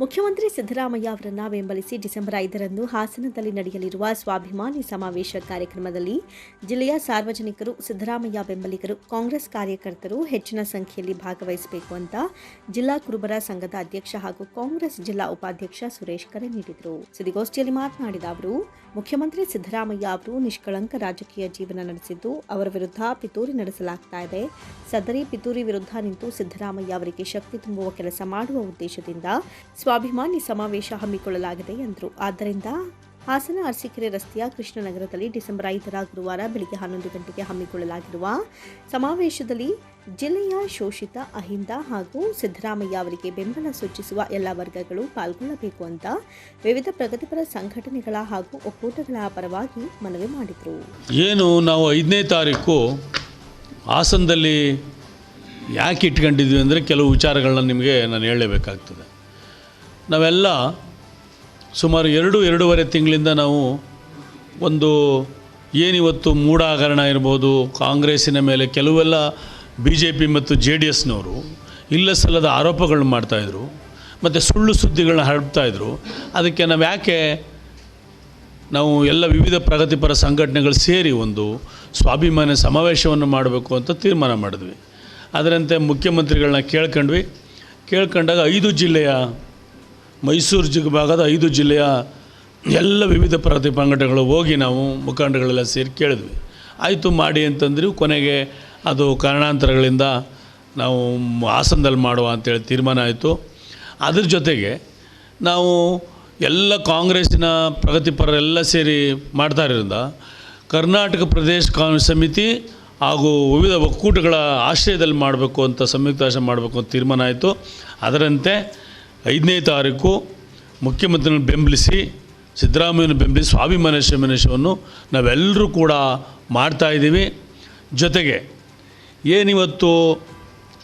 ಮುಖ್ಯಮಂತ್ರಿ ಸಿದ್ದರಾಮಯ್ಯ ಅವರನ್ನು ಬೆಂಬಲಿಸಿ ಡಿಸೆಂಬರ್ ಐದರಂದು ಹಾಸನದಲ್ಲಿ ನಡೆಯಲಿರುವ ಸ್ವಾಭಿಮಾನಿ ಸಮಾವೇಶ ಕಾರ್ಯಕ್ರಮದಲ್ಲಿ ಜಿಲ್ಲೆಯ ಸಾರ್ವಜನಿಕರು, ಸಿದ್ದರಾಮಯ್ಯ ಬೆಂಬಲಿಗರು, ಕಾಂಗ್ರೆಸ್ ಕಾರ್ಯಕರ್ತರು ಹೆಚ್ಚಿನ ಸಂಖ್ಯೆಯಲ್ಲಿ ಭಾಗವಹಿಸಬೇಕು ಅಂತ ಜಿಲ್ಲಾ ಕುರುಬರ ಸಂಘದ ಅಧ್ಯಕ್ಷ ಹಾಗೂ ಕಾಂಗ್ರೆಸ್ ಜಿಲ್ಲಾ ಉಪಾಧ್ಯಕ್ಷ ಸುರೇಶ್ ಕರೆ ನೀಡಿದರು. ಸುದ್ದಿಗೋಷ್ಠಿಯಲ್ಲಿ ಮಾತನಾಡಿದ ಅವರು ಮುಖ್ಯಮಂತ್ರಿ ಸಿದ್ದರಾಮಯ್ಯ ಅವರು ನಿಷ್ಕಳಂಕ ರಾಜಕೀಯ ಜೀವನ ನಡೆಸಿದ್ದು, ಅವರ ವಿರುದ್ಧ ಪಿತೂರಿ ನಡೆಸಲಾಗ್ತಾ ಇದೆ. ಸದರಿ ಪಿತೂರಿ ವಿರುದ್ಧ ನಿಂತು ಸಿದ್ದರಾಮಯ್ಯ ಅವರಿಗೆ ಶಕ್ತಿ ತುಂಬುವ ಕೆಲಸ ಮಾಡುವ ಉದ್ದೇಶದಿಂದ ಸ್ವಾಭಿಮಾನಿ ಸಮಾವೇಶ ಹಮ್ಮಿಕೊಳ್ಳಲಾಗಿದೆ ಎಂದರು. ಆದ್ದರಿಂದ ಹಾಸನ ಅರಸೀಕೆರೆ ರಸ್ತೆಯ ಕೃಷ್ಣನಗರದಲ್ಲಿ ಡಿಸೆಂಬರ್ ಐದರ ಗುರುವಾರ ಬೆಳಗ್ಗೆ ಹನ್ನೊಂದು ಗಂಟೆಗೆ ಹಮ್ಮಿಕೊಳ್ಳಲಾಗಿರುವ ಸಮಾವೇಶದಲ್ಲಿ ಜಿಲ್ಲೆಯ ಶೋಷಿತ, ಅಹಿಂದ ಹಾಗೂ ಸಿದ್ದರಾಮಯ್ಯ ಅವರಿಗೆ ಬೆಂಬಲ ಸೂಚಿಸುವ ಎಲ್ಲ ವರ್ಗಗಳು ಪಾಲ್ಗೊಳ್ಳಬೇಕು ಅಂತ ವಿವಿಧ ಪ್ರಗತಿಪರ ಸಂಘಟನೆಗಳ ಹಾಗೂ ಒಕ್ಕೂಟಗಳ ಪರವಾಗಿ ಮನವಿ ಮಾಡಿದರು. ಏನು ನಾವು ಐದನೇ ತಾರೀಕು ಹಾಸನದಲ್ಲಿ ಯಾಕೆ ಇಟ್ಕೊಂಡಿದ್ವಿ ಅಂದರೆ ಕೆಲವು ವಿಚಾರಗಳನ್ನ ನಿಮಗೆ ನಾನು ಹೇಳಲೇಬೇಕಾಗ್ತದೆ. ನಾವೆಲ್ಲ ಸುಮಾರು ಎರಡು, ಎರಡೂವರೆ ತಿಂಗಳಿಂದ ನಾವು ಒಂದು ಏನಿವತ್ತು ಮೂಢಾಗರಣ ಇರ್ಬೋದು, ಕಾಂಗ್ರೆಸ್ಸಿನ ಮೇಲೆ ಕೆಲವೆಲ್ಲ ಬಿ ಜೆ ಪಿ ಮತ್ತು ಜೆ ಡಿ ಎಸ್ನವರು ಇಲ್ಲ ಸಲ್ಲದ ಆರೋಪಗಳನ್ನ ಮಾಡ್ತಾಯಿದ್ರು ಮತ್ತು ಸುಳ್ಳು ಸುದ್ದಿಗಳನ್ನ ಹರಡ್ತಾಯಿದ್ರು ಅದಕ್ಕೆ ನಾವು ಯಾಕೆ ನಾವು ಎಲ್ಲ ವಿವಿಧ ಪ್ರಗತಿಪರ ಸಂಘಟನೆಗಳು ಸೇರಿ ಒಂದು ಸ್ವಾಭಿಮಾನ ಸಮಾವೇಶವನ್ನು ಮಾಡಬೇಕು ಅಂತ ತೀರ್ಮಾನ ಮಾಡಿದ್ವಿ. ಅದರಂತೆ ಮುಖ್ಯಮಂತ್ರಿಗಳನ್ನ ಕೇಳ್ಕೊಂಡ್ವಿ. ಕೇಳ್ಕೊಂಡಾಗ ಐದು ಜಿಲ್ಲೆಯ ಮೈಸೂರು ಜಿಗ್ ಭಾಗದ ಐದು ಜಿಲ್ಲೆಯ ಎಲ್ಲ ವಿವಿಧ ಪ್ರಗತಿ ಸಂಘಟನೆಗಳು ಹೋಗಿ ನಾವು ಮುಖಂಡಗಳೆಲ್ಲ ಸೇರಿ ಕೇಳಿದ್ವಿ. ಆಯಿತು ಮಾಡಿ ಅಂತಂದ್ರಿ, ಕೊನೆಗೆ ಅದು ಕಾರಣಾಂತರಗಳಿಂದ ನಾವು ಹಾಸನದಲ್ಲಿ ಮಾಡುವ ಅಂತೇಳಿ ತೀರ್ಮಾನ ಆಯಿತು. ಅದ್ರ ಜೊತೆಗೆ ನಾವು ಎಲ್ಲ ಕಾಂಗ್ರೆಸ್ಸಿನ ಪ್ರಗತಿಪರರೆಲ್ಲ ಸೇರಿ ಮಾಡ್ತಾ ಕರ್ನಾಟಕ ಪ್ರದೇಶ ಕಾಂಗ್ರೆಸ್ ಸಮಿತಿ ಹಾಗೂ ವಿವಿಧ ಒಕ್ಕೂಟಗಳ ಆಶ್ರಯದಲ್ಲಿ ಮಾಡಬೇಕು ಅಂತ ಸಂಯುಕ್ತ ಆಶ್ರಯ ಮಾಡಬೇಕು ಅಂತ ತೀರ್ಮಾನ ಆಯಿತು. ಅದರಂತೆ ಐದನೇ ತಾರೀಕು ಮುಖ್ಯಮಂತ್ರಿಯನ್ನು ಬೆಂಬಲಿಸಿ, ಸಿದ್ದರಾಮಯ್ಯನ ಬೆಂಬಲಿಸಿ ಸ್ವಾಭಿಮಾನ ಶಮನೇಶವನ್ನು ನಾವೆಲ್ಲರೂ ಕೂಡ ಮಾಡ್ತಾಯಿದ್ದೀವಿ ಜೊತೆಗೆ ಏನಿವತ್ತು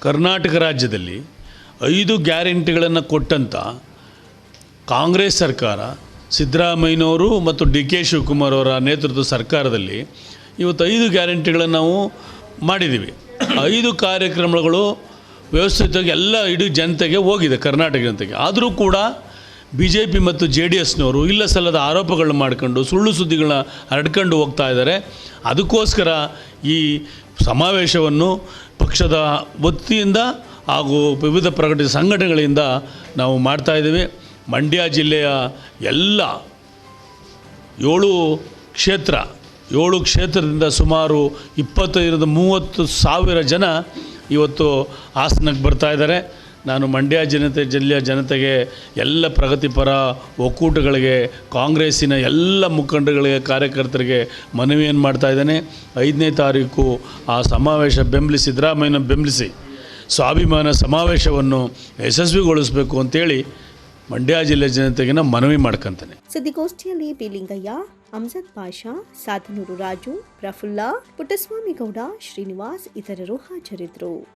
ಕರ್ನಾಟಕ ರಾಜ್ಯದಲ್ಲಿ ಐದು ಗ್ಯಾರಂಟಿಗಳನ್ನು ಕೊಟ್ಟಂಥ ಕಾಂಗ್ರೆಸ್ ಸರ್ಕಾರ, ಸಿದ್ದರಾಮಯ್ಯನವರು ಮತ್ತು ಡಿ ಕೆ ಶಿವಕುಮಾರ್ ಅವರ ನೇತೃತ್ವದ ಸರ್ಕಾರದಲ್ಲಿ ಇವತ್ತು ಐದು ಗ್ಯಾರಂಟಿಗಳನ್ನು ನಾವು ಮಾಡಿದ್ದೀವಿ. ಐದು ಕಾರ್ಯಕ್ರಮಗಳು ವ್ಯವಸ್ಥಿತವಾಗಿ ಎಲ್ಲ ಇಡೀ ಜನತೆಗೆ ಹೋಗಿದೆ, ಕರ್ನಾಟಕ ಜನತೆಗೆ. ಆದರೂ ಕೂಡ ಬಿ ಜೆ ಪಿ ಮತ್ತು ಜೆ ಡಿ ಎಸ್ನವರು ಇಲ್ಲ ಸಲ್ಲದ ಆರೋಪಗಳನ್ನ ಮಾಡ್ಕೊಂಡು, ಸುಳ್ಳು ಸುದ್ದಿಗಳನ್ನ ಹರಡ್ಕೊಂಡು ಹೋಗ್ತಾ ಇದ್ದಾರೆ. ಅದಕ್ಕೋಸ್ಕರ ಈ ಸಮಾವೇಶವನ್ನು ಪಕ್ಷದ ಒತ್ತಿಯಿಂದ ಹಾಗೂ ವಿವಿಧ ಪ್ರಗತಿ ಸಂಘಟನೆಗಳಿಂದ ನಾವು ಮಾಡ್ತಾಯಿದ್ದೀವಿ ಮಂಡ್ಯ ಜಿಲ್ಲೆಯ ಎಲ್ಲ ಏಳು ಕ್ಷೇತ್ರ, ಏಳು ಕ್ಷೇತ್ರದಿಂದ ಸುಮಾರು ಇಪ್ಪತ್ತೈದರಿಂದ ಮೂವತ್ತು ಸಾವಿರ ಜನ ಇವತ್ತು ಹಾಸನಕ್ಕೆ ಬರ್ತಾ ಇದ್ದಾರೆ. ನಾನು ಮಂಡ್ಯ ಜನತೆ, ಜಿಲ್ಲೆಯ ಜನತೆಗೆ ಎಲ್ಲ ಪ್ರಗತಿಪರ ಒಕ್ಕೂಟಗಳಿಗೆ, ಕಾಂಗ್ರೆಸ್ಸಿನ ಎಲ್ಲ ಮುಖಂಡಗಳಿಗೆ, ಕಾರ್ಯಕರ್ತರಿಗೆ ಮನವಿಯನ್ನು ಮಾಡ್ತಾ ಇದ್ದೇನೆ. ಐದನೇ ತಾರೀಕು ಆ ಸಮಾವೇಶ ಬೆಂಬಲಿಸಿ, ಸಿದ್ದರಾಮಯ್ಯನ ಬೆಂಬಲಿಸಿ ಸ್ವಾಭಿಮಾನ ಸಮಾವೇಶವನ್ನು ಯಶಸ್ವಿಗೊಳಿಸಬೇಕು ಅಂತೇಳಿ ಮಂಡ್ಯ ಜಿಲ್ಲೆ ಜನತೆಗೆ ಮನವಿ ಮಾಡ್ಕೊತಾನೆ. ಸುದ್ದಿಗೋಷ್ಠಿಯಲ್ಲಿ ಬಿಲಿಂಗಯ್ಯ ಅಮ್ಜದ್ ಪಾಷಾ ಸಾಧನೂರು ರಾಜು ಪ್ರಫುಲ್ಲಾ ಪುಟ್ಟಸ್ವಾಮಿಗೌಡ ಶ್ರೀನಿವಾಸ್ ಇತರರು ಹಾಜರಿದ್ದರು.